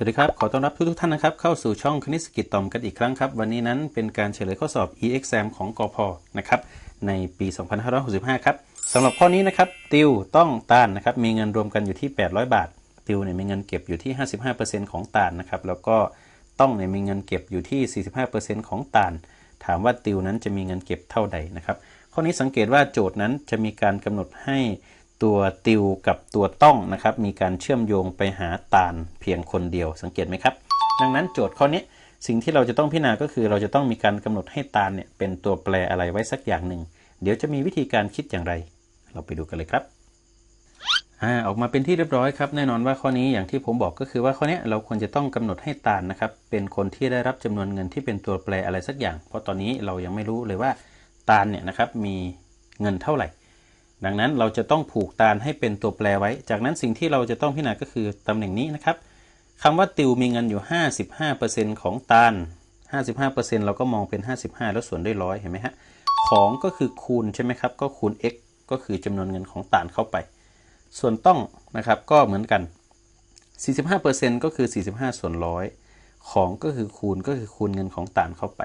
สวัสดีครับ ขอต้อนรับทุกทท่านนะครับ เข้าสู่ช่องคณิตศกิจตอมกันอีกครั้งครับ วันนี้นั้นเป็นการเฉลยข้อสอบ e-exam ของกอพนะครับในปี 2565 ครับสำหรับข้อนี้นะครับ ติวต้องต้านนะครับ มีเงินรวมกันอยู่ที่ 800 บาท ติวเนี่ยมีเงินเก็บอยู่ที่ 55%ของตานนะครับ แล้วก็ต้องเนี่ยมีเงินเก็บอยู่ที่ 45%ของตาน ถามว่าติวนั้นจะมีเงินเก็บเท่าใดนะครับ ข้อนี้สังเกตว่าโจทย์นั้นจะมีการกำหนดให้ ตัวติวกับตัวต้องนะครับ มีการเชื่อมโยงไปหาตาลเพียงคนเดียวสังเกตไหมครับ ดังนั้นโจทย์ข้อนี้สิ่งที่เราจะต้องพิจารณาก็คือ เราจะต้องมีการกำหนดให้ตาลเนี่ยเป็นตัวแปรอะไรไว้สักอย่างหนึ่ง เดี๋ยวจะมีวิธีการคิดอย่างไร เราไปดูกันเลยครับอ่าออกมาเป็นที่เรียบร้อยครับแน่นอนว่าข้อนี้อย่างที่ผมบอกก็คือว่าข้อนี้เราควรจะต้องกำหนดให้ตาลนะครับเป็นคนที่ได้รับจำนวนเงินที่เป็นตัวแปรอะไรสักอย่าง เพราะตอนนี้เรายังไม่รู้เลยว่าตาลเนี่ยนะครับมีเงินเท่าไหร่ ดังนั้นเราจะต้องผูกตาลให้เป็นตัวแปรไว้ จากนั้นสิ่งที่เราจะต้องพิจารณาก็คือตำแหน่งนี้นะครับคำว่าติวมีเงินอยู่ 55%ของตาล55%เราก็มองเป็น 55 แล้วส่วนด้วยร้อยเห็นไหมฮะ ของก็คือคูณใช่ไหมครับ ก็คูณ x ก็คือจำนวนเงินของตาลเข้าไป ส่วนต้องนะครับก็เหมือนกัน 45%ก็คือ 45 ส่วนร้อย ของก็คือคูณก็คือคูณเงินของตาลเข้าไป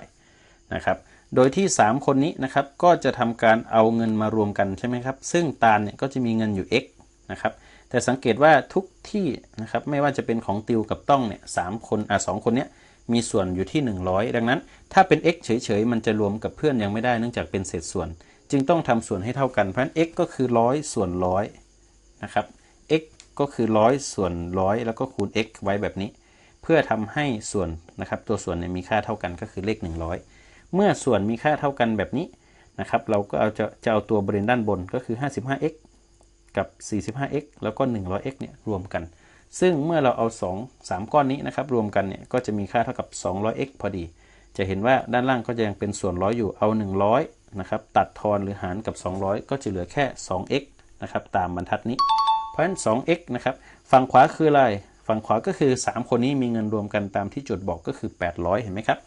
นะครับ โดยที่ 3 คนนี้นะครับก็จะทำการเอาเงินมารวมกันใช่ไหมครับ ซึ่งตาลเนี่ยก็จะมีเงินอยู่ x นะครับแต่สังเกตว่าทุกที่นะครับไม่ว่าจะเป็นของติวกับต้องเนี่ยสคนอะสคนเนี้ยมีส่วนอยู่ที่ 100 ดังนั้น ถ้าเป็น x เฉยๆ มันจะรวมกับเพื่อนยังไม่ได้เนื่องจากเป็นเศษส่วน จึงต้องทำส่วนให้เท่ากันเพราะฉะนั้น x ก็คือร้อยส่วนร้อยนะครับ x ก็คือร้อยส่วนร้อยแล้วก็คูณ x ไว้แบบนี้ เพื่อทำให้ส่วนนะครับตัวส่วนเนี่ยมีค่าเท่ากันก็คือเลข 100 เมื่อส่วนมีค่าเท่ากันแบบนี้นะครับ เราก็เอาจะจะเอาตัวบริเวณด้านบนก็คือ 55x กับ 45x แล้วก็ 100x เนี่ยรวมกัน ซึ่งเมื่อเราเอา 2 3 ก้อนนี้นะครับ รวมกันเนี่ยก็จะมีค่าเท่ากับ 200x พอดี จะเห็นว่าด้านล่างก็จะยังเป็นส่วนร้อยอยู่เอา 100นะครับตัดทอนหรือหารกับ 200 ก็จะเหลือแค่ 2x นะครับตามบรรทัดนี้ เพราะฉะนั้น 2x นะครับฝั่งขวาคืออะไร ฝั่งขวาก็คือ 3 คนนี้มีเงินรวมกันตามที่จุดบอกก็คือ 800 เห็นไหมครับ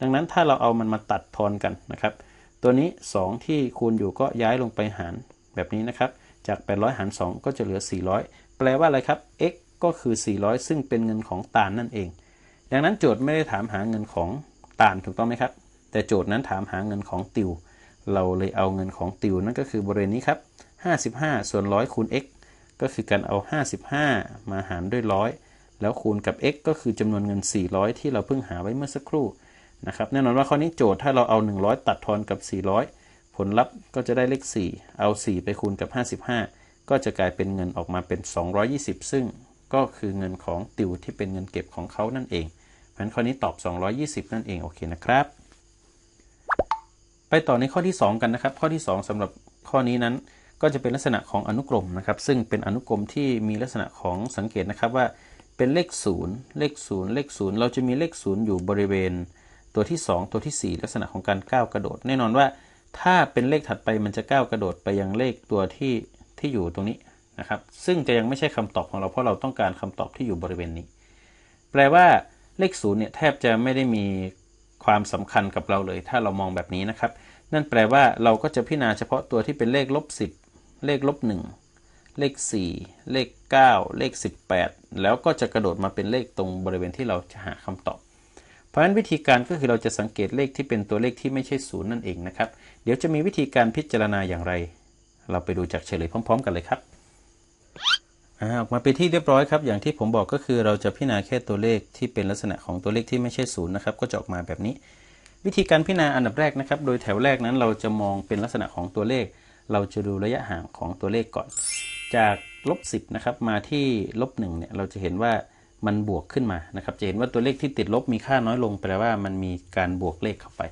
ดังนั้นถ้าเราเอามันมาตัดทอนกันนะครับ ตัวนี้ 2 ที่คูณอยู่ก็ย้ายลงไปหารแบบนี้นะครับ จาก 800 หาร 2 ก็จะเหลือ 400 แปลว่าอะไรครับ x ก็คือ 400 ซึ่งเป็นเงินของตาลนั่นเอง ดังนั้นโจทย์ไม่ได้ถามหาเงินของตาลถูกต้องไหมครับ แต่โจทย์นั้นถามหาเงินของติว เราเลยเอาเงินของติวนั่นก็คือบริเวณนี้ครับ 55 ส่วนร้อยคูณ x ก็คือการเอา 55 มาหารด้วยร้อยแล้วคูณกับ x ก็คือจำนวนเงิน 400 ที่เราเพิ่งหาไว้เมื่อสักครู่ นะครับแน่นอนว่าข้อนี้โจทย์ถ้าเราเอา 100 ตัดทอนกับ 400 ผลลัพธ์ก็จะได้เลข 4 เอา 4 ไปคูณกับ 55 ก็จะกลายเป็นเงินออกมาเป็น 220 ซึ่งก็คือเงินของติวที่เป็นเงินเก็บของเขานั่นเองเพราะฉะนั้นข้อนี้ตอบ 220 นั่นเองโอเคนะครับ ไปต่อในข้อที่ 2 กันนะครับ ข้อที่ 2สำหรับข้อนี้นั้น ก็จะเป็นลักษณะของอนุกรมนะครับ ซึ่งเป็นอนุกรมที่มีลักษณะของสังเกตนะครับว่าเป็นเลข 0 เลข 0 เลข 0 เราจะมีเลข 0 อยู่บริเวณ ตัวที่ 2 ตัวที่ 4 ลักษณะของการก้าวกระโดด แน่นอนว่าถ้าเป็นเลขถัดไปมันจะก้าวกระโดดไปยังเลขตัวที่ที่อยู่ตรงนี้นะครับ ซึ่งจะยังไม่ใช่คำตอบของเราเพราะเราต้องการคำตอบที่อยู่บริเวณนี้ แปลว่าเลขศูนย์เนี่ยแทบจะไม่ได้มีความสำคัญกับเราเลย ถ้าเรามองแบบนี้นะครับ นั่นแปลว่าเราก็จะพิจารณาเฉพาะตัวที่เป็นเลขลบ10 เลขลบ1เลข 4 เลข 9 เลข 18 แล้วก็จะกระโดดมาเป็นเลขตรงบริเวณที่เราจะหาคำตอบ เพราะฉะนั้นวิธีการก็คือเราจะสังเกตเลขที่เป็นตัวเลขที่ไม่ใช่ศูนย์นั่นเองนะครับ เดี๋ยวจะมีวิธีการพิจารณาอย่างไร เราไปดูจากเฉลยพร้อม ๆ กันเลยครับออกมาเป็นที่เรียบร้อยครับ อย่างที่ผมบอกก็คือเราจะพิจารณาแค่ตัวเลขที่เป็นลักษณะของตัวเลขที่ไม่ใช่ศูนย์นะครับก็จะออกมาแบบนี้ วิธีการพิจารณาอันดับแรกนะครับ โดยแถวแรกนั้นเราจะมองเป็นลักษณะของตัวเลข เราจะดูระยะห่างของตัวเลขก่อน จากลบ10นะครับมาที่ลบ1เนี่ยเราจะเห็นว่า มันบวกขึ้นมานะครับจะเห็นว่าตัวเลขที่ติดลบมีค่าน้อยลงแปลว่ามันมีการบวกเลขเข้าไป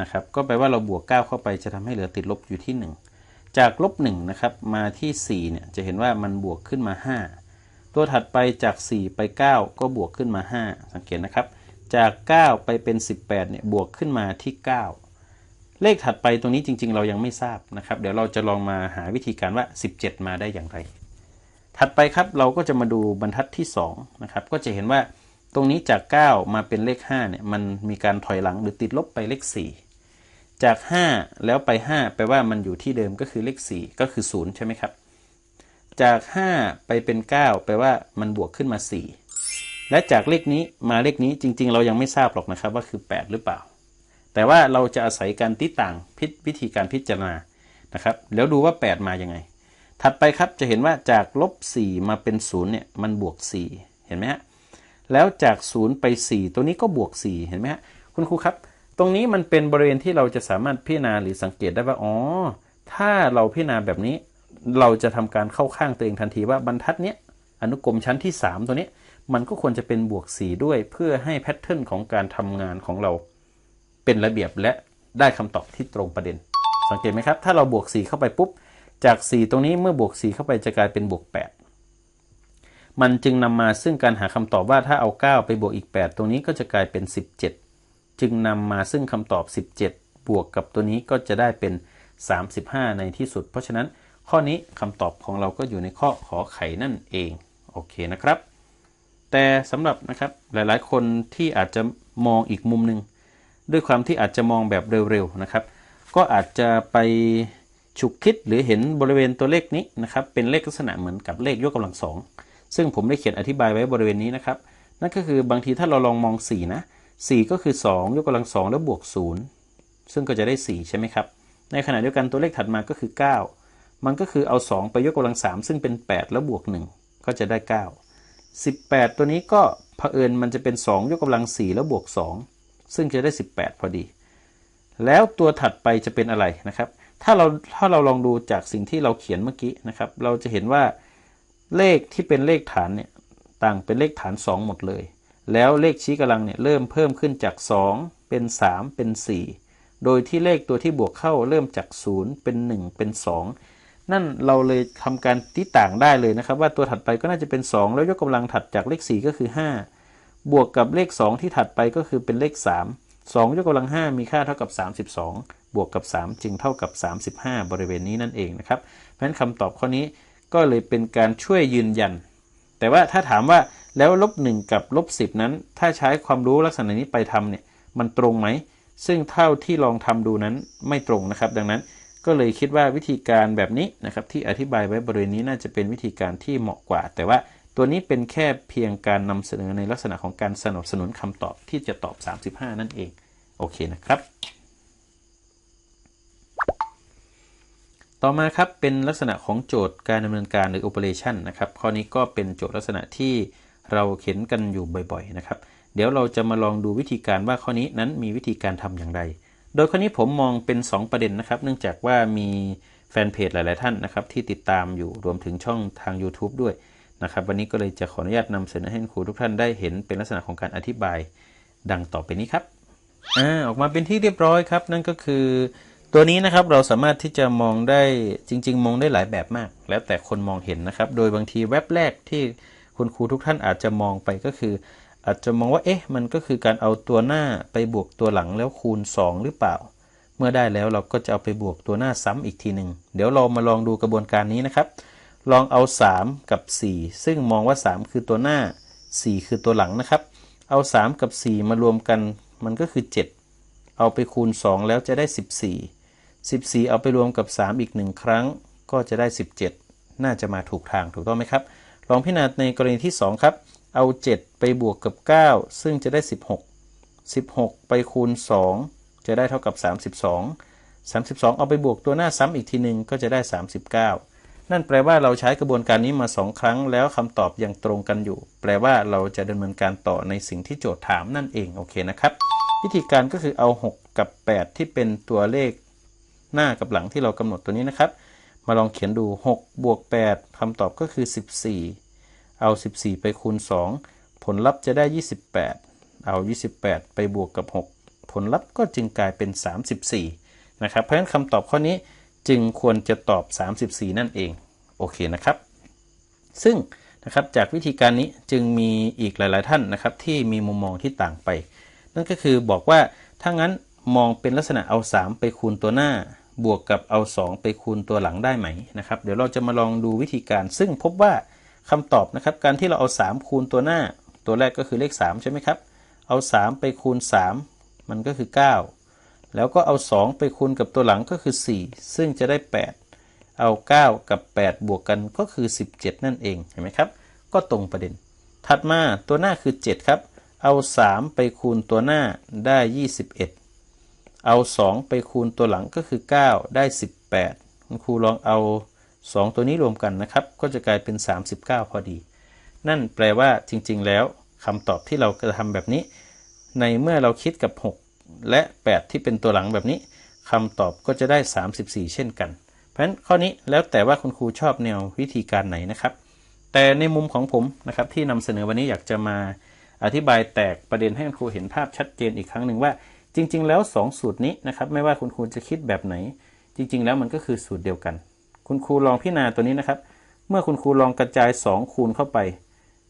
นะครับก็แปลว่าเราบวก 9 เข้าไปจะทำให้เหลือติดลบอยู่ที่ 1 จากลบ1นะครับมาที่4เนี่ยจะเห็นว่ามันบวกขึ้นมา 5 ตัวถัดไปจาก 4 ไป 9 ก็บวกขึ้นมา 5 สังเกตนะครับ จาก 9 ไปเป็น 18เนี่ยบวกขึ้นมาที่ 9 เลขถัดไปตรงนี้จริง ๆ เรายังไม่ทราบนะครับ เดี๋ยวเราจะลองมาหาวิธีการว่า 17 มาได้อย่างไร ถัดไปครับเราก็จะมาดูบรรทัดที่2นะครับก็จะเห็นว่าตรงนี้จาก 9 มาเป็นเลข5เนี่ยมันมีการถอยหลังหรือติดลบไปเลข 4 จาก 5 แล้วไป 5 แปลว่ามันอยู่ที่เดิมก็คือเลข 4 ก็คือ 0 ใช่ไหมครับ จาก 5 ไปเป็น 9 แปลว่ามันบวกขึ้นมา 4 และจากเลขนี้มาเลขนี้จริง ๆ เรายังไม่ทราบหรอกนะครับว่าคือ 8 หรือเปล่า แต่ว่าเราจะอาศัยการติต่างพิวิธีการพิจารณานะครับแล้วดูว่า 8 มายังไง ถัดไปครับจะเห็นว่าจากลบ4มาเป็น0เนี่ยมันบวก 4 เห็นไหมฮะแล้วจาก 0 ไป 4 ตัวนี้ก็บวก 4 เห็นไหมฮะคุณครูครับ ตรงนี้มันเป็นบริเวณที่เราจะสามารถพิจารณาหรือสังเกตได้ว่าอ๋อถ้าเราพิจารณาแบบนี้ เราจะทำการเข้าข้างตัวเองทันทีว่าบรรทัดเนี้ยอนุกรมชั้นที่ 3 ตัวนี้มันก็ควรจะเป็นบวก 4 ด้วย เพื่อให้แพทเทิร์นของการทำงานของเราเป็นระเบียบและได้คำตอบที่ตรงประเด็น สังเกตไหมครับ ถ้าเราบวก 4 เข้าไปปุ๊บ จาก 4 ตรงนี้เมื่อบวก 4 เข้าไปจะกลายเป็นบวก 8 มันจึงนำมาซึ่งการหาคำตอบว่าถ้าเอา 9 ไปบวกอีก 8 ตรงนี้ก็จะกลายเป็น 17 จึงนำมาซึ่งคำตอบ 17 บวกกับตัวนี้ก็จะได้เป็น 35 ในที่สุด เพราะฉะนั้นข้อนี้คำตอบของเราก็อยู่ในข้อขอไข่นั่นเองโอเคนะครับ แต่สำหรับนะครับหลายๆ คนที่อาจจะมองอีกมุมหนึ่งด้วยความที่อาจจะมองแบบเร็วๆนะครับ ก็อาจจะไป ฉุกคิดหรือเห็นบริเวณตัวเลขนี้นะครับเป็นเลขลักษณะเหมือนกับเลขยกกำลังสองซึ่งผมได้เขียนอธิบายไว้บริเวณนี้นะครับ นั่นก็คือบางทีถ้าเราลองมอง 4 นะ 4 ก็คือ 2 ยกกำลังสองแล้วบวก 0 ซึ่งก็จะได้ 4 ใช่ไหมครับ ในขณะเดียวกันตัวเลขถัดมาก็คือ 9 มันก็คือเอา 2 ไปยกกำลัง 3 ซึ่งเป็น 8 แล้วบวก 1 ก็จะได้ 9 18 ตัวนี้ก็เผอิญมันจะเป็น 2 ยกกำลัง 4 แล้วบวก 2 ซึ่งจะได้ 18 พอดี แล้วตัวถัดไปจะเป็นอะไรนะครับ ถ้าเราถ้าเราลองดูจากสิ่งที่เราเขียนเมื่อกี้นะครับ เราจะเห็นว่าเลขที่เป็นเลขฐานเนี่ยต่างเป็นเลขฐาน 2 หมดเลย แล้วเลขชี้กำลังเนี่ยเริ่มเพิ่มขึ้นจาก 2 เป็น 3 เป็น 4 โดยที่เลขตัวที่บวกเข้าเริ่มจาก 0 เป็น 1 เป็น 2 นั่นเราเลยทำการที่ต่างได้เลยนะครับ ว่าตัวถัดไปก็น่าจะเป็น 2 แล้วยกกำลังถัดจากเลข 4 ก็คือ 5 บวกกับเลข 2 ที่ถัดไปก็คือเป็นเลข 3 2ยกกำลัง 5 มีค่าเท่ากับ 32 บวกกับ 3 จึงเท่ากับ 35 บริเวณนี้นั่นเองนะครับเพราะฉะนั้นคำตอบข้อนี้ก็เลยเป็นการช่วยยืนยัน แต่ว่าถ้าถามว่าแล้วลบ1กับลบ10 นั้น ถ้าใช้ความรู้ลักษณะนี้ไปทำเนี่ยมันตรงไหม ซึ่งเท่าที่ลองทำดูนั้นไม่ตรงนะครับ ดังนั้นก็เลยคิดว่าวิธีการแบบนี้นะครับที่อธิบายไว้บริเวณนี้น่าจะเป็นวิธีการที่เหมาะกว่า แต่ว่า ตัวนี้เป็นแค่เพียงการนำเสนอในลักษณะของการสนับสนุนคำตอบที่จะตอบ 35 นั่นเอง โอเคนะครับ ต่อมาครับเป็นลักษณะของโจทย์การดำเนินการหรือ operation นะครับ ข้อนี้ก็เป็นโจทย์ลักษณะที่เราเข็นกันอยู่บ่อยๆนะครับ เดี๋ยวเราจะมาลองดูวิธีการว่าข้อนี้นั้นมีวิธีการทำอย่างไร โดยข้อนี้ผมมองเป็น 2 ประเด็นนะครับ เนื่องจากว่ามีแฟนเพจหลาย ๆ ท่านนะครับที่ติดตามอยู่รวมถึงช่องทาง YouTube ด้วย นะครับ วันนี้ก็เลยจะขออนุญาตนำเสนอให้ครูทุกท่านได้เห็นเป็นลักษณะของการอธิบายดังต่อไปนี้ครับอ่าออกมาเป็นที่เรียบร้อยครับ นั่นก็คือ ตัวนี้นะครับเราสามารถที่จะมองได้จริง ๆ มองได้หลายแบบมาก แล้วแต่คนมองเห็นนะครับ โดยบางทีแว็บแรกที่คุณครูทุกท่านอาจจะมองไปก็คือ อาจจะมองว่าเอ๊ะมันก็คือการเอาตัวหน้าไปบวกตัวหลังแล้วคูณ 2 หรือเปล่า เมื่อได้แล้วเราก็จะเอาไปบวกตัวหน้าซ้ำอีกทีหนึ่งเดี๋ยวเรามาลองดูกระบวนการนี้นะครับ ลองเอา 3 กับ 4 ซึ่งมองว่า 3 คือตัวหน้า 4 คือตัวหลังนะครับ เอา 3 กับ 4 มารวมกันมันก็คือ 7 เอาไปคูณ 2 แล้วจะได้ 14 14 เอาไปรวมกับ 3 อีกหนึ่งครั้ง ก็จะได้ 17 น่าจะมาถูกทางถูกต้องไหมครับ ลองพิจารณาในกรณีที่ 2 ครับ เอา 7 ไปบวกกับ 9 ซึ่งจะได้ 16 16 ไปคูณ 2 จะได้เท่ากับ 32 32 เอาไปบวกตัวหน้าซ้ำอีกทีหนึ่งก็จะได้ 39 นั่นแปลว่าเราใช้กระบวนการนี้มา2ครั้ง แล้วคำตอบยังตรงกันอยู่ แปลว่าเราจะดำเนินการต่อในสิ่งที่โจทย์ถามนั่นเองโอเคนะครับ วิธีการก็คือเอา 6 กับ 8 ที่เป็นตัวเลขหน้ากับหลังที่เรากำหนดตัวนี้นะครับ มาลองเขียนดู 6 บวก 8คำตอบก็คือ 14 เอา 14 ไปคูณ 2 ผลลัพธ์จะได้ 28 เอา 28 ไปบวกกับ 6 ผลลัพธ์ก็จึงกลายเป็น 34 นะครับ เพราะฉะนั้นคำตอบข้อนี้ จึงควรจะตอบ 34 นั่นเอง โอเคนะครับ ซึ่งนะครับจากวิธีการนี้จึงมีอีกหลาย ๆ ท่านนะครับ ที่มีมุมมองที่ต่างไป นั่นก็คือบอกว่าถ้างั้นมองเป็นลักษณะเอา 3 ไปคูณตัวหน้า บวกกับเอา 2 ไปคูณตัวหลังได้ไหมนะครับ เดี๋ยวเราจะมาลองดูวิธีการ ซึ่งพบว่าคำตอบนะครับ การที่เราเอา 3 คูณตัวหน้า ตัวแรกก็คือเลข 3 ใช่ไหมครับ เอา 3 ไปคูณ 3 มันก็คือ 9 แล้วก็เอา 2 ไปคูณกับตัวหลังก็คือ 4 ซึ่งจะได้ 8 เอา 9 กับ 8 บวกกันก็คือ 17 นั่นเอง เห็นไหมครับ ก็ตรงประเด็น ถัดมาตัวหน้าคือ 7 ครับ เอา 3 ไปคูณตัวหน้าได้ 21 เอา 2 ไปคูณตัวหลังก็คือ 9 ได้ 18 คุณครูลองเอา 2 ตัวนี้รวมกันนะครับ ก็จะกลายเป็น 39 พอดี นั่นแปลว่าจริงๆ แล้วคำตอบที่เราจะทำแบบนี้ ในเมื่อเราคิดกับ 6 และ 8 ที่เป็นตัวหลังแบบนี้คำตอบก็จะได้ 34 เช่นกัน เพราะฉะนั้นข้อนี้แล้วแต่ว่าคุณครูชอบแนววิธีการไหนนะครับ แต่ในมุมของผมนะครับที่นำเสนอวันนี้อยากจะมาอธิบายแตกประเด็นให้คุณครูเห็นภาพชัดเจนอีกครั้งหนึ่งว่า จริง ๆ แล้ว 2 สูตรนี้นะครับไม่ว่าคุณครูจะคิดแบบไหน จริง ๆ แล้วมันก็คือสูตรเดียวกัน คุณครูลองพิจารณาตัวนี้นะครับ เมื่อคุณครูลองกระจาย 2 คูณเข้าไป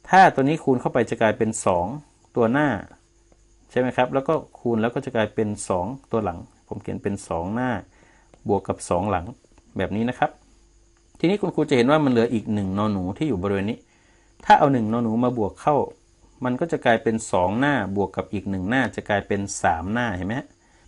ถ้าตัวนี้คูณเข้าไปจะกลายเป็น 2 ตัวหน้า ใช่ไหมครับ แล้วก็คูณแล้วก็จะกลายเป็น 2 ตัวหลัง ผมเขียนเป็น 2 หน้า บวกกับ 2 หลังแบบนี้นะครับ ทีนี้คุณครูจะเห็นว่ามันเหลืออีก1นอหนูที่อยู่บริเวณนี้ ถ้าเอา1นอหนูมาบวกเข้า มันก็จะกลายเป็น 2 หน้าบวกกับอีก 1 หน้าจะกลายเป็น 3 หน้าเห็นไหม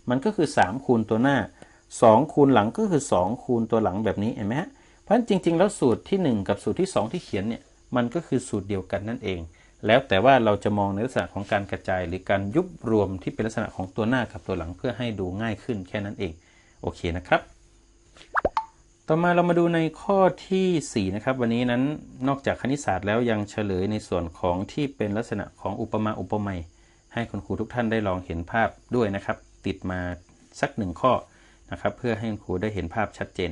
มันก็คือ 3 คูณตัวหน้า 2 คูณหลังก็คือ 2 คูณตัวหลังแบบนี้เห็นไหมฮะเพราะฉะนั้นจริง ๆ แล้วสูตรที่ 1 กับสูตรที่ 2 ที่เขียนเนี่ยมันก็คือสูตรเดียวกันนั่นเอง แล้วแต่ว่าเราจะมองในลักษณะของการกระจาย หรือการยุบรวมที่เป็นลักษณะของตัวหน้ากับตัวหลังเพื่อให้ดูง่ายขึ้นแค่นั้นเอง โอเคนะครับ ต่อมาเรามาดูในข้อที่ 4 นะครับ วันนี้นั้นนอกจากคณิตศาสตร์แล้วยังเฉลยในส่วนของที่เป็นลักษณะของอุปมาอุปไมยให้คุณครูทุกท่านได้ลองเห็นภาพด้วยนะครับ ติดมาสักหนึ่งข้อนะครับเพื่อให้คุณครูได้เห็นภาพชัดเจน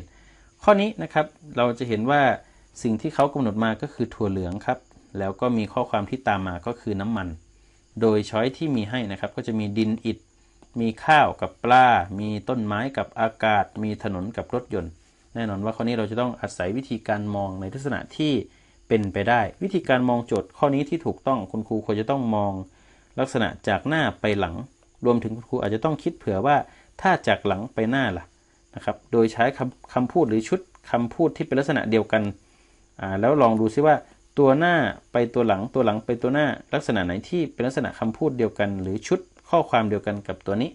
ข้อนี้นะครับเราจะเห็นว่าสิ่งที่เขากำหนดมาก็คือถั่วเหลืองครับ แล้วก็มีข้อความที่ตามมาก็คือน้ำมัน โดยช้อยที่มีให้นะครับก็จะมีดินอิฐ มีข้าวกับปลา มีต้นไม้กับอากาศ มีถนนกับรถยนต์ แน่นอนว่าข้อนี้เราจะต้องอาศัยวิธีการมองในลักษณะที่เป็นไปได้ วิธีการมองโจทย์ข้อนี้ที่ถูกต้องคุณครูควรจะต้องมองลักษณะจากหน้าไปหลัง รวมถึงคุณครูอาจจะต้องคิดเผื่อว่าถ้าจากหลังไปหน้าล่ะนะครับ โดยใช้คำคำพูดหรือชุดคำพูดที่เป็นลักษณะเดียวกัน แล้วลองดูซิว่า ตัวหน้าไปตัวหลังตัวหลังไปตัวหน้า ลักษณะไหนที่เป็นลักษณะคำพูดเดียวกัน หรือชุดข้อความเดียวกันกับตัวนี้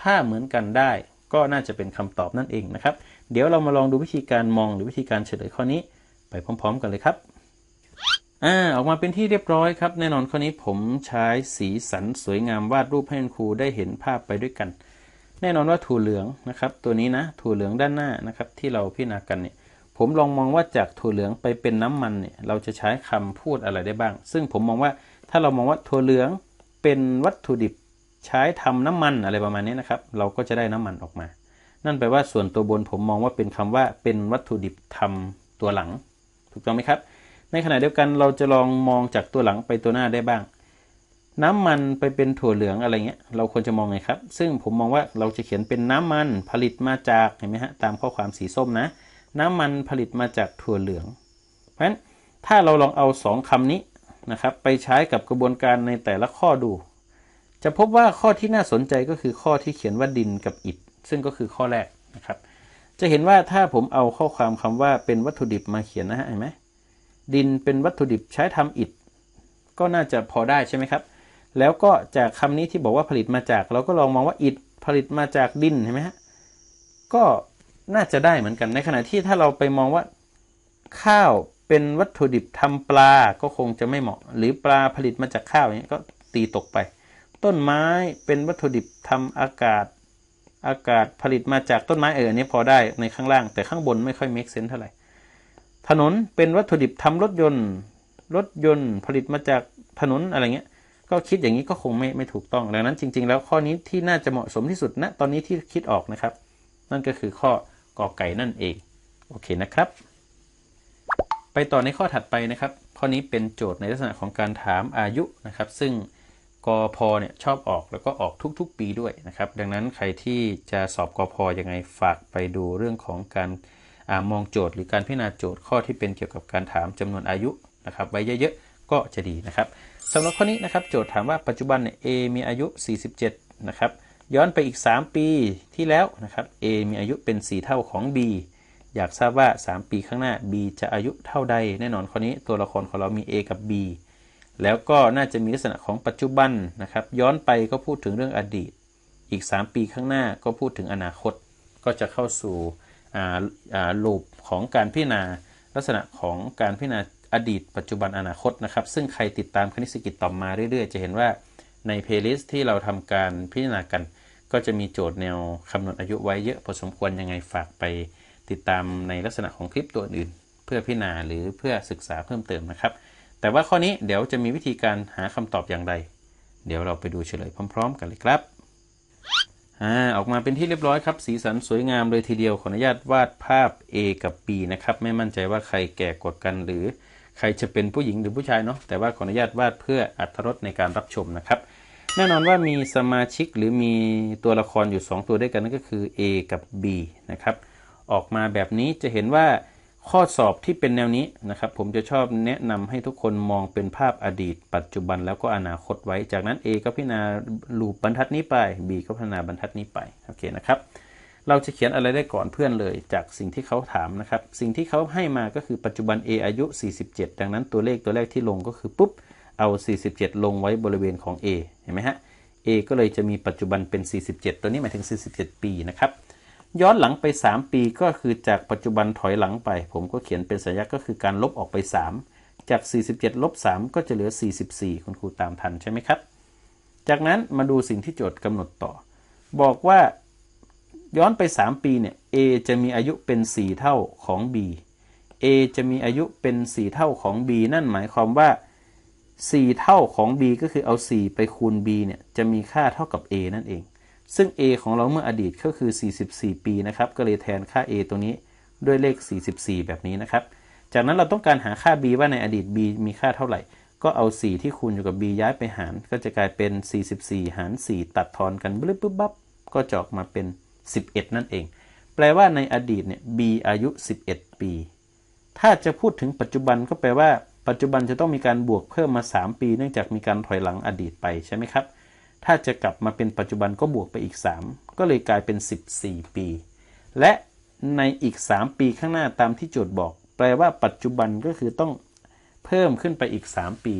ถ้าเหมือนกันได้ก็น่าจะเป็นคำตอบนั่นเองนะครับ เดี๋ยวเรามาลองดูวิธีการมองหรือวิธีการเฉลยข้อนี้ ไปพร้อม ๆ กันเลยครับอ่าออกมาเป็นที่เรียบร้อยครับ แน่นอนข้อนี้ผมใช้สีสันสวยงามวาดรูปให้คุณครูได้เห็นภาพไปด้วยกัน แน่นอนว่าถั่วเหลืองนะครับ ตัวนี้นะถั่วเหลืองด้านหน้านะครับที่เราพิจารณากันเนี่ย ผมลองมองว่าจากถั่วเหลืองไปเป็นน้ำมันเนี่ยเราจะใช้คำพูดอะไรได้บ้าง ซึ่งผมมองว่าถ้าเรามองว่าถั่วเหลืองเป็นวัตถุดิบใช้ทำน้ำมันอะไรประมาณนี้นะครับ เราก็จะได้น้ำมันออกมา นั่นแปลว่าส่วนตัวบนผมมองว่าเป็นคำว่าเป็นวัตถุดิบทำตัวหลัง ถูกต้องไหมครับ ในขณะเดียวกันเราจะลองมองจากตัวหลังไปตัวหน้าได้บ้าง น้ำมันไปเป็นถั่วเหลืองอะไรเงี้ยเราควรจะมองไงครับ ซึ่งผมมองว่าเราจะเขียนเป็นน้ำมันผลิตมาจากเห็นไหมฮะตามข้อความสีส้มนะ น้ำมันผลิตมาจากถั่วเหลือง เพราะฉะนั้นถ้าเราลองเอาสองคำนี้นะครับไปใช้กับกระบวนการในแต่ละข้อดู จะพบว่าข้อที่น่าสนใจก็คือข้อที่เขียนว่าดินกับอิฐ ซึ่งก็คือข้อแรกนะครับ จะเห็นว่าถ้าผมเอาข้อความคำว่าเป็นวัตถุดิบมาเขียนนะฮะเห็นไหมดินเป็นวัตถุดิบใช้ทำอิฐ ก็น่าจะพอได้ใช่ไหมครับ แล้วก็จากคำนี้ที่บอกว่าผลิตมาจาก เราก็ลองมองว่าอิฐผลิตมาจากดินเห็นไหมฮะก็ น่าจะได้เหมือนกันในขณะที่ถ้าเราไปมองว่าข้าวเป็นวัตถุดิบทำปลาก็คงจะไม่เหมาะ หรือปลาผลิตมาจากข้าวอย่างนี้ก็ตีตกไป ต้นไม้เป็นวัตถุดิบทำอากาศ อากาศผลิตมาจากต้นไม้เอออันนี้พอได้ในข้างล่าง แต่ข้างบนไม่ค่อย make sense เท่าไหร่ถนนเป็นวัตถุดิบทำรถยนต์ รถยนต์ผลิตมาจากถนนอะไรเงี้ย ก็คิดอย่างนี้ก็คงไม่ไม่ถูกต้องดังนั้นจริง ๆ แล้วข้อนี้ที่น่าจะเหมาะสมที่สุดณนะตอนนี้ที่คิดออกนะครับ นั่นก็คือข้อ กอไก่นั่นเอง โอเคนะครับ ไปต่อในข้อถัดไปนะครับ ข้อนี้เป็นโจทย์ในลักษณะของการถามอายุนะครับ ซึ่งกอพอเนี่ยชอบออกแล้วก็ออกทุกๆ ปีด้วยนะครับ ดังนั้นใครที่จะสอบกอพอยังไงฝากไปดูเรื่องของการอมองโจทย์หรือการพิจารณาโจทย์ข้อที่เป็นเกี่ยวกับการถามจำนวนอายุนะครับไว้เยอะๆก็จะดีนะครับสำหรับข้อนี้นะครับ โจทย์ถามว่าปัจจุบันเนี่ย A มีอายุ 47 นะครับ ย้อนไปอีก 3 ปีที่แล้วนะครับ A มีอายุเป็น 4 เท่าของ B อยากทราบว่า 3 ปีข้างหน้า B จะอายุเท่าใด แน่นอนข้อนี้ตัวละครของเรามี A กับ B แล้วก็น่าจะมีลักษณะของปัจจุบันนะครับ ย้อนไปก็พูดถึงเรื่องอดีต อีก 3 ปีข้างหน้าก็พูดถึงอนาคต ก็จะเข้าสู่ลูปของการพิจารณาลักษณะของการพิจารณาอดีต ปัจจุบันอนาคตนะครับ ซึ่งใครติดตามคณิตศกิจต่อมาเรื่อยๆ จะเห็นว่า ในเพลย์ลิสต์ที่เราทำการพิจารณากัน ก็จะมีโจทย์แนวคำนวณอายุไว้เยอะพอสมควรยังไงฝากไปติดตามในลักษณะของคลิปตัวอื่น เพื่อพิจารณาหรือเพื่อศึกษาเพิ่มเติมนะครับ แต่ว่าข้อนี้เดี๋ยวจะมีวิธีการหาคำตอบอย่างไร เดี๋ยวเราไปดูเฉลยพร้อม ๆ กันเลยครับอ่าออกมาเป็นที่เรียบร้อยครับ สีสันสวยงามเลยทีเดียวขออนุญาตวาดภาพ A กับ B นะครับ ไม่มั่นใจว่าใครแก่กว่ากันหรือใครจะเป็นผู้หญิงหรือผู้ชายเนาะแต่ว่าขออนุญาตวาดเพื่ออัตรสในการรับชมนะครับ แน่นอนว่ามีสมาชิกหรือมีตัวละครอยู่ 2 ตัวด้วยกันนั่นก็คือ A กับ B นะครับ ออกมาแบบนี้จะเห็นว่าข้อสอบที่เป็นแนวนี้นะครับ ผมจะชอบแนะนำให้ทุกคนมองเป็นภาพอดีต ปัจจุบันแล้วก็อนาคตไว้ จากนั้น A ก็พิจารณาลูปบรรทัดนี้ไป B ก็พิจารณาบรรทัดนี้ไปโอเคนะครับ เราจะเขียนอะไรได้ก่อนเพื่อนเลย จากสิ่งที่เขาถามนะครับ สิ่งที่เขาให้มาก็คือปัจจุบัน A อายุ 47 ดังนั้นตัวเลขตัวแรกที่ลงก็คือปุ๊บ เอา 47 ลงไว้บริเวณของ A เห็นไหมฮะ A ก็เลยจะมีปัจจุบันเป็น 47 ตัวนี้หมายถึง 47 ปีนะครับ ย้อนหลังไป 3 ปีก็คือจากปัจจุบันถอยหลังไป ผมก็เขียนเป็นสัญลักษณ์ก็คือการลบออกไป 3 จาก 47 ลบ 3 ก็จะเหลือ 44 คุณครูตามทันใช่ไหมครับ จากนั้นมาดูสิ่งที่โจทย์กำหนดต่อ บอกว่าย้อนไป 3 ปีเนี่ย A จะมีอายุเป็น 4 เท่าของ B A จะมีอายุเป็น 4 เท่าของ B นั่นหมายความว่า 4 เท่าของ b ก็คือเอา 4 ไปคูณ b เนี่ย จะมีค่าเท่ากับ a นั่นเอง ซึ่ง a ของเราเมื่ออดีตก็คือ 44 ปีนะครับ ก็เลยแทนค่า a ตรงนี้ด้วยเลข 44 แบบนี้นะครับ จากนั้นเราต้องการหาค่า b ว่าในอดีต b มีค่าเท่าไหร่ ก็เอา 4 ที่คูณอยู่กับ b ย้ายไปหาร ก็จะกลายเป็น 44 หาร 4 ตัดทอนกันบึ๊บบึ๊บบับก็จะออกมาเป็น 11 นั่นเอง แปลว่าในอดีตเนี่ย b อายุ 11 ปี ถ้าจะพูดถึงปัจจุบันก็แปลว่า ปัจจุบันจะต้องมีการบวกเพิ่มมา 3 ปี เนื่องจากมีการถอยหลังอดีตไปใช่ไหมครับ ถ้าจะกลับมาเป็นปัจจุบันก็บวกไปอีก 3 ก็เลยกลายเป็น 14 ปี และในอีก 3 ปีข้างหน้าตามที่โจทย์บอก แปลว่าปัจจุบันก็คือต้องเพิ่มขึ้นไปอีก 3 ปี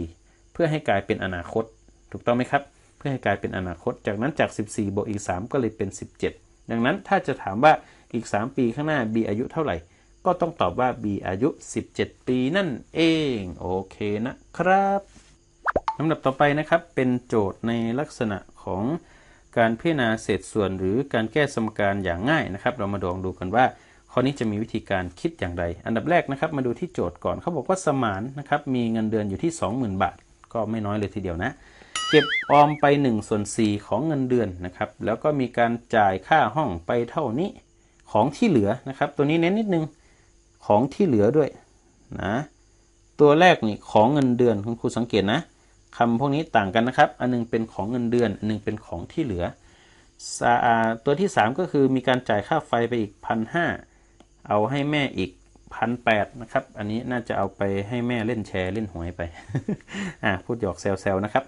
เพื่อให้กลายเป็นอนาคต ถูกต้องไหมครับ เพื่อให้กลายเป็นอนาคต จากนั้นจาก 14 บวกอีก 3 ก็เลยเป็น 17 ดังนั้นถ้าจะถามว่าอีก 3 ปีข้างหน้า b อายุเท่าไหร่ ก็ต้องตอบว่า B อายุ 17 ปีนั่นเอง โอเคนะครับลำดับต่อไปนะครับ เป็นโจทย์ในลักษณะของการพิจารณาเศษส่วนหรือการแก้สมการอย่างง่ายนะครับ เรามาลองดูกันว่า ข้อนี้จะมีวิธีการคิดอย่างไร อันดับแรกนะครับ มาดูที่โจทย์ก่อนเขาบอกว่าสมานนะครับ มีเงินเดือนอยู่ที่ 20,000 บาท ก็ไม่น้อยเลยทีเดียวนะ เก็บออมไป1ส่วน4ของเงินเดือนนะครับ แล้วก็มีการจ่ายค่าห้องไปเท่านี้ของที่เหลือนะครับ ตัวนี้เน้นนิดนึง ของที่เหลือด้วยนะตัวแรกนี่ของเงินเดือนคุณครูสังเกตนะคำพวกนี้ต่างกันนะครับ อันนึงเป็นของเงินเดือน อันนึงเป็นของที่เหลือ ตัวที่ 3 ก็คือมีการจ่ายค่าไฟไปอีกพันห้าเอาให้แม่อีกพันแปดนะครับ อันนี้น่าจะเอาไปให้แม่เล่นแชร์เล่นหวยไป อ่าพูดหยอกแซวๆนะครับ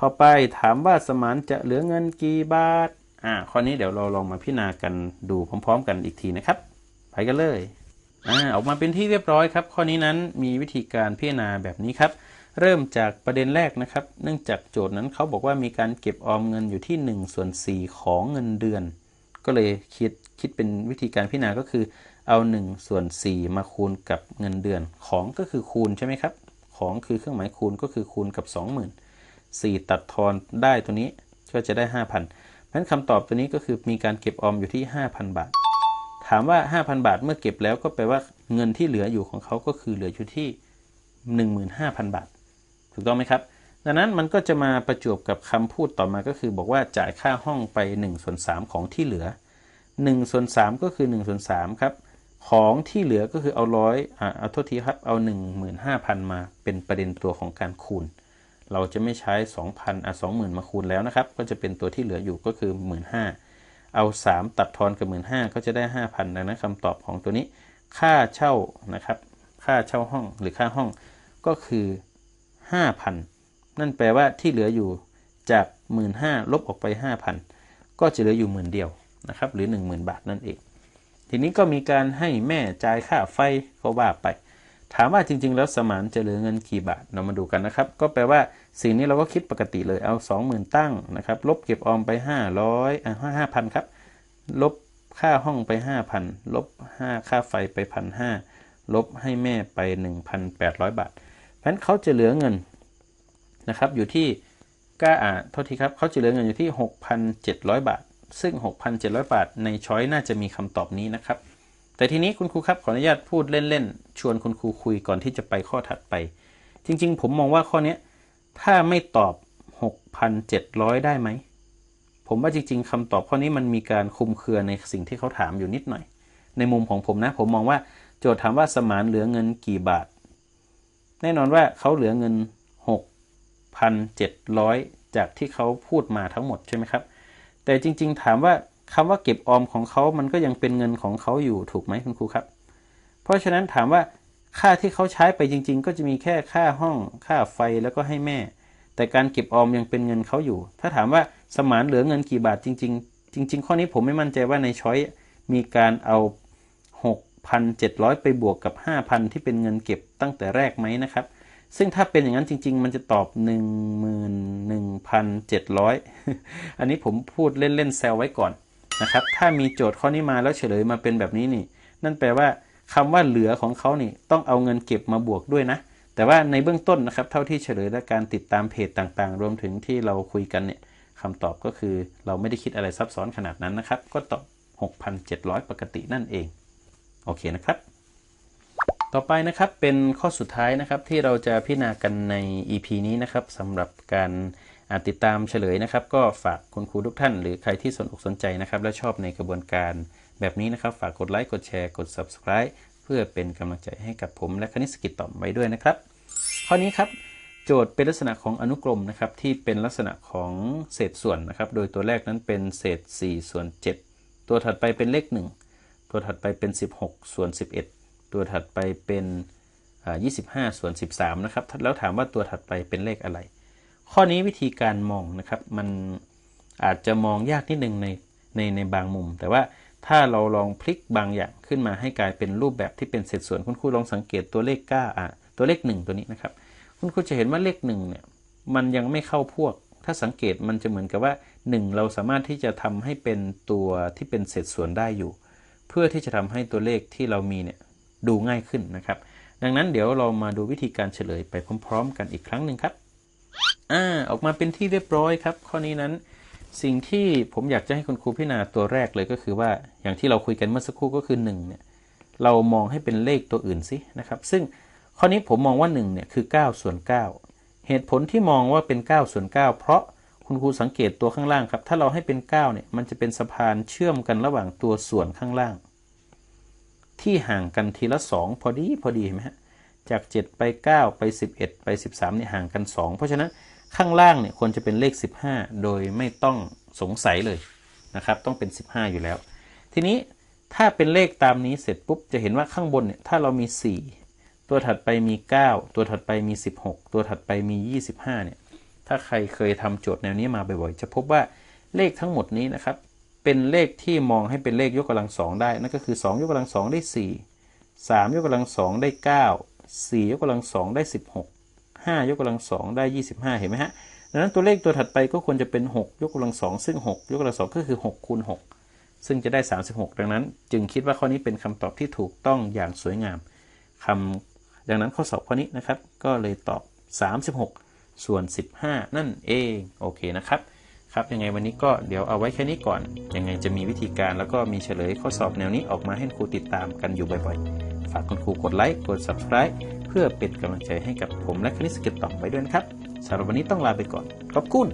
ต่อไปถามว่าสมานจะเหลือเงินกี่บาท อ่าข้อนี้เดี๋ยวเราลองมาพิจารณากันดูพร้อม ๆ กันอีกทีนะครับ ไปกันเลย อออกมาเป็นที่เรียบร้อยครับ ข้อนี้นั้นมีวิธีการพิจารณาแบบนี้ครับ เริ่มจากประเด็นแรกนะครับ เนื่องจากโจทย์นั้นเขาบอกว่ามีการเก็บออมเงินอยู่ที่1ส่วน4ของเงินเดือน ก็เลยคิดคิดเป็นวิธีการพิจารณาก็คือเอา 1 ส่วน 4 มาคูณกับเงินเดือนของก็คือคูณใช่ไหมครับ ของคือเครื่องหมายคูณก็คือคูณกับ 20,000 4 ตัดทอนได้ตัวนี้ก็จะได้ 5,000เพราะฉะนั้นคำตอบตัวนี้ก็คือมีการเก็บออมอยู่ที่ 5,000 บาท ถามว่า 5,000 บาทเมื่อเก็บแล้วก็แปลว่าเงินที่เหลืออยู่ของเขาก็คือเหลืออยู่ที่ 15,000 บาท ถูกต้องไหมครับ ดังนั้นมันก็จะมาประจวบกับคำพูดต่อมาก็คือบอกว่าจ่ายค่าห้องไป1ส่วน3ของที่เหลือ1ส่วน3ก็คือ1ส่วน3ครับ ของที่เหลือก็คือเอาร้อยเอาโทษทีครับ เอา 15,000 มาเป็นประเด็นตัวของการคูณ เราจะไม่ใช้ 2,000อะ20,000 มาคูณแล้วนะครับ ก็จะเป็นตัวที่เหลืออยู่ก็คือ 15,000 เอา 3 ตัดทอนกับ1 5ื่นก็จะได้ 5,000ดังนั้นคำตอบของตัวนี้ ค่าเช่านะครับ ค่าเช่าห้องหรือค่าห้องก็คือ 5,000 นั่นแปลว่าที่เหลืออยู่จาก 15,000ลบออกไป 5,000 ก็จะเหลืออยู่หมื่นเดียวนะครับหรือ 10,000 บาทนั่นเอง ทีนี้ก็มีการให้แม่จ่ายค่าไฟก็ว่าไป ถามว่าจริง ๆ แล้วสมานจะเหลือเงินกี่บาทเรามาดูกันนะครับ ก็แปลว่าสิ่งนี้เราก็คิดปกติเลยเอา 20,000 ตั้งนะครับ ลบเก็บออมไป 500อะ5,000ครับ ลบค่าห้องไป 5,000 ลบ 5 ค่าไฟไป 1,500 ลบให้แม่ไป 1,800 บาท เพราะฉะนั้นเขาจะเหลือเงินนะครับอยู่ที่ก้าอ่าโทษทีครับเขาจะเหลือเงินอยู่ที่ 6,700 บาท ซึ่ง 6,700 บาท ในช้อยน่าจะมีคำตอบนี้นะครับ แต่ทีนี้คุณครูครับขออนุญาตพูดเล่นๆ ชวนคุณครูคุยก่อนที่จะไปข้อถัดไป จริงๆ ผมมองว่าข้อนี้ถ้าไม่ตอบ 6,700 ได้ไหม ผมว่าจริง ๆคำตอบข้อนี้มันมีการคุมเครือในสิ่งที่เขาถามอยู่นิดหน่อย ในมุมของผมนะ ผมมองว่าโจทย์ถามว่าสมานเหลือเงินกี่บาท แน่นอนว่าเขาเหลือเงิน 6,700 จากที่เขาพูดมาทั้งหมดใช่ไหมครับ แต่จริง ๆ ถามว่า คำว่าเก็บออมของเขามันก็ยังเป็นเงินของเขาอยู่ถูกไหมคุณครูครับ เพราะฉะนั้นถามว่าค่าที่เขาใช้ไปจริง ๆ ก็จะมีแค่ค่าห้องค่าไฟแล้วก็ให้แม่ แต่การเก็บออมยังเป็นเงินเขาอยู่ ถ้าถามว่าสมานเหลือเงินกี่บาทจริง ๆ จริง ๆ ข้อนี้ผมไม่มั่นใจว่าในช้อยมีการเอา 6,700 ไปบวกกับ 5,000 ที่เป็นเงินเก็บตั้งแต่แรกไหมนะครับ ซึ่งถ้าเป็นอย่างนั้นจริง ๆ มันจะตอบ 11,700 อันนี้ผมพูดเล่นๆแซวไว้ก่อน นะครับ ถ้ามีโจทย์ข้อนี้มาแล้วเฉลยมาเป็นแบบนี้นี่ นั่นแปลว่าคำว่าเหลือของเขานี่ต้องเอาเงินเก็บมาบวกด้วยนะ แต่ว่าในเบื้องต้นนะครับ เท่าที่เฉลยและการติดตามเพจต่างๆ รวมถึงที่เราคุยกันเนี่ยคำตอบก็คือเราไม่ได้คิดอะไรซับซ้อนขนาดนั้นนะครับ ก็ตอบ 6,700 ปกตินั่นเอง โอเคนะครับ ต่อไปนะครับเป็นข้อสุดท้ายนะครับที่เราจะพิจารณากันใน EP นี้นะครับสำหรับการ ติดตามเฉลยนะครับ ก็ฝากคุณครูทุกท่าน หรือใครที่สนอกสนใจนะครับ และชอบในกระบวนการแบบนี้นะครับ ฝากกดไลค์กดแชร์กด Subscribe เพื่อเป็นกำลังใจให้กับผมและคณิตสกิจต่อไว้ด้วยนะครับ ข้อนี้ครับโจทย์เป็นลักษณะของอนุกรมนะครับที่เป็นลักษณะของเศษส่วนนะครับ โดยตัวแรกนั้นเป็นเศษ 4 ส่วน 7 ตัวถัดไปเป็นเลข 1 ตัวถัดไปเป็น 16 ส่วน 11 ตัวถัดไปเป็น 25 ส่วน 13 นะครับ แล้วถามว่าตัวถัดไปเป็นเลขอะไร ข้อนี้วิธีการมองนะครับ มันอาจจะมองยากนิดนึงในในในบางมุม แต่ว่าถ้าเราลองพลิกบางอย่างขึ้นมาให้กลายเป็นรูปแบบที่เป็นเศษส่วนคุณครูลองสังเกตตัวเลข9อะตัวเลข 1 ตัวนี้นะครับ คุณครูจะเห็นว่าเลข1เนี่ยมันยังไม่เข้าพวก ถ้าสังเกตมันจะเหมือนกับว่า 1 เราสามารถที่จะทำให้เป็นตัวที่เป็นเศษส่วนได้อยู่ เพื่อที่จะทำให้ตัวเลขที่เรามีเนี่ยดูง่ายขึ้นนะครับ ดังนั้นเดี๋ยวเรามาดูวิธีการเฉลยไปพร้อม ๆ กันอีกครั้งหนึ่งครับ อ่าออกมาเป็นที่เรียบร้อยครับ ข้อนี้นั้น สิ่งที่ผมอยากจะให้คุณครูพิจารณาตัวแรกเลยก็คือว่าอย่างที่เราคุยกันเมื่อสักครู่ก็คือ1เนี่ยเรามองให้เป็นเลขตัวอื่นสินะครับ ซึ่งข้อนี้ผมมองว่า1เนี่ยคือ9ส่วน9 เหตุผลที่มองว่าเป็น9ส่วน9 เพราะคุณครูสังเกตตัวข้างล่างครับ ถ้าเราให้เป็น9เนี่ยมันจะเป็นสะพานเชื่อมกันระหว่างตัวส่วนข้างล่าง ที่ห่างกันทีละ 2 พอดีพอดีเห็นไหมฮะ จาก 7 ไป 9 ไป 11 ไป 13เนี่ยห่างกัน 2 เพราะฉะนั้นข้างล่างเนี่ยควรจะเป็นเลข 15 โดยไม่ต้องสงสัยเลยนะครับ ต้องเป็น 15 อยู่แล้ว ทีนี้ถ้าเป็นเลขตามนี้เสร็จปุ๊บจะเห็นว่าข้างบนเนี่ยถ้าเรามี 4 ตัวถัดไปมี 9 ตัวถัดไปมี 16 ตัวถัดไปมี 25เนี่ยถ้าใครเคยทำโจทย์แนวนี้มาบ่อยๆ จะพบว่าเลขทั้งหมดนี้นะครับ เป็นเลขที่มองให้เป็นเลขยกกำลังสองได้ นั่นก็คือ 2 ยกกำลังสองได้ 4 3 ยกกำลังสองได้ 9 4 ยกกำลังสองได้ 16 5 ยกกำลังสองได้ 25 เห็นไหมฮะดังนั้นตัวเลขตัวถัดไปก็ควรจะเป็น 6 ยกกำลังสองซึ่ง 6 ยกกำลังสองก็คือ6คูณ6ซึ่งจะได้ 36 ดังนั้น จึงคิดว่าข้อนี้เป็นคำตอบที่ถูกต้องอย่างสวยงามคำดังนั้นข้อสอบข้อนี้นะครับ ก็เลยตอบ 36 ส่วน 15 นั่นเองโอเคนะครับครับยังไงวันนี้ก็เดี๋ยวเอาไว้แค่นี้ก่อน ยังไงจะมีวิธีการแล้วก็มีเฉลยข้อสอบแนวนี้ออกมาให้ครูติดตามกันอยู่บ่อยๆ ฝากคุณครูกดไลค์กด subscribe เพื่อเป็นกำลังใจให้กับผมและคณิตสกิจต่อไปด้วยนะครับสำหรับวันนี้ต้องลาไปก่อนขอบคุณ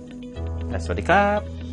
และสวัสดีครับ